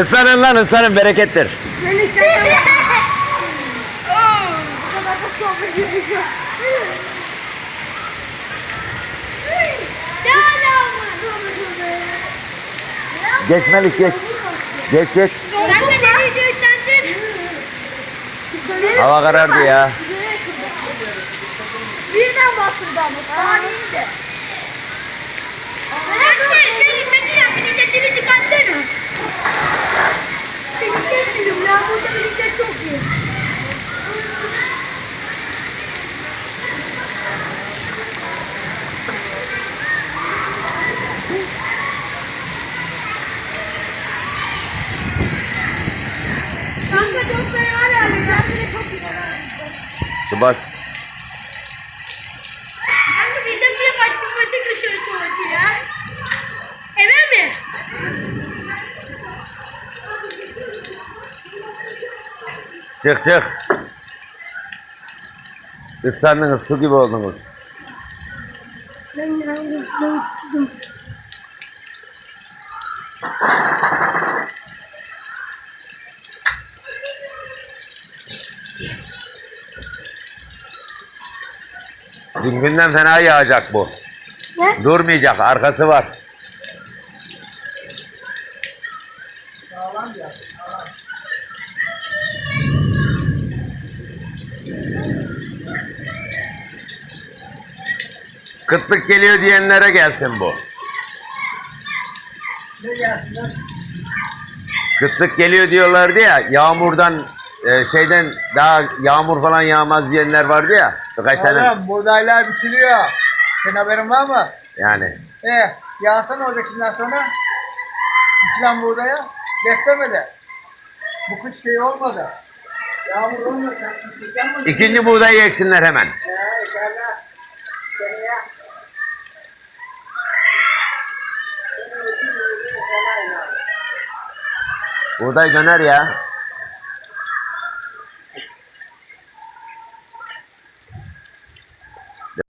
Islanın lan ıslanın berekettir. Geç Melik geç. Geç geç. Hava karardı ya. Birden bastırdı ama. Sen Bas. Kanka bile kaçmış maçı dışarı soğudu ya. Eve mi? Çık çık. Islandınız su gibi oldunuz. Ben yandım. Ben tuttum. Dün günden fena yağacak bu. Ne? Durmayacak arkası var. Kıtlık geliyor diyenlere gelsin bu. Kıtlık geliyor diyorlardı ya yağmurdan e, şeyden daha yağmur falan yağmaz diyenler vardı ya birkaç tane Oğlum buğdaylar biçiliyor. Senin haberin var mı? yani E, yağsan olacak şimdiden sonra. Biçilen buğdaya beslemedi. Bu kış şey olmadı. Yağmur mi? ikinci buğdayı eksinler hemen. He, içeride. Seneye. Buğday döner ya.